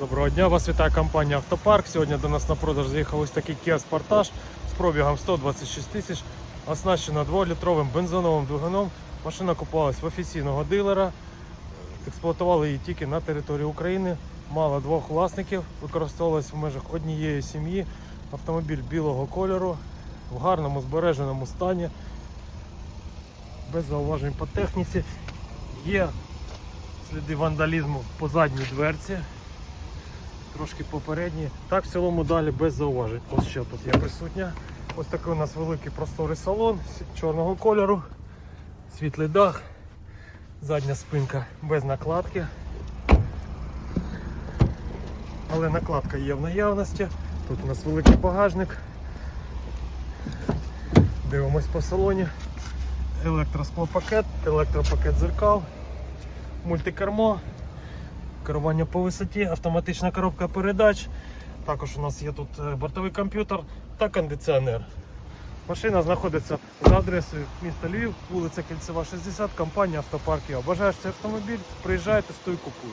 Доброго дня, вас вітає компанія Автопарк. Сьогодні до нас на продаж заїхав ось такий Kia Sportage з пробігом 126 тисяч, оснащена 2-літровим бензиновим двигуном. Машина купувалась в офіційного дилера. Експлуатували її тільки на території України. Мала двох власників, використовувалась в межах однієї сім'ї. Автомобіль білого кольору в гарному збереженому стані, без зауважень по техніці. Є сліди вандалізму по задній дверці трошки попередні. Так, в цілому далі без зауважень. Ось що тут є присутня. Ось такий у нас великий просторий салон чорного кольору, світлий дах, задня спинка без накладки. Але накладка є в наявності. Тут у нас великий багажник. Дивимось по салоні. Електросклопакет, електропакет зеркал, мультикермо, керування по висоті, автоматична коробка передач. Також у нас є тут е, бортовий комп'ютер та кондиціонер. Машина знаходиться за адресою міста Львів, вулиця Кільцева, 60, компанія автопарків. Бажаєш цей автомобіль, приїжджайте, стой, купуй.